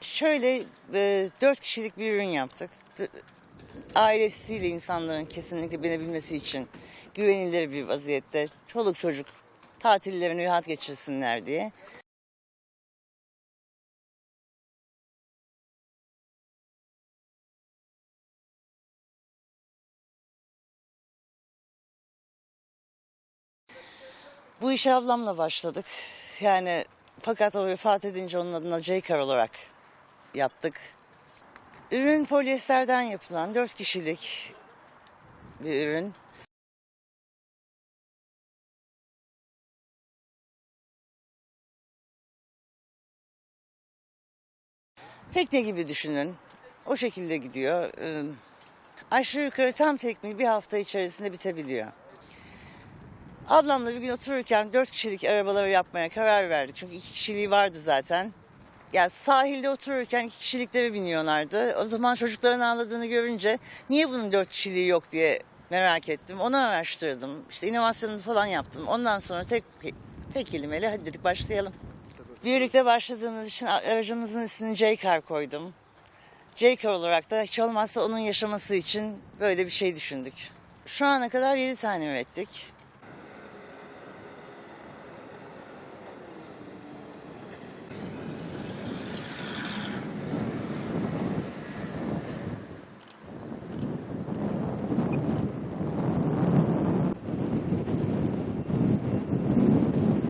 Şöyle e, dört kişilik bir ürün yaptık. Ailesiyle insanların kesinlikle binebilmesi için güvenilir bir vaziyette. Çoluk çocuk tatillerini rahat geçirsinler diye. Bu işe ablamla başladık. Yani fakat o vefat edince onun adına J-Car olarak yaptık. Ürün polyesterden yapılan 4 kişilik bir ürün. Tekne gibi düşünün. O şekilde gidiyor. Aşağı yukarı tam tekmil bir hafta içerisinde bitebiliyor. Ablamla bir gün otururken dört kişilik arabaları yapmaya karar verdik. Çünkü iki kişiliği vardı zaten. Ya sahilde otururken iki kişiliklere biniyorlardı. O zaman çocukların ağladığını görünce niye bunun dört kişiliği yok diye merak ettim. Onu araştırdım. İşte inovasyonunu falan yaptım. Ondan sonra tek tek kelimeyle hadi dedik başlayalım. Birlikte başladığımız için aracımızın ismini J-Car koydum. J-Car olarak da hiç olmazsa onun yaşaması için böyle bir şey düşündük. Şu ana kadar 7 tane ürettik.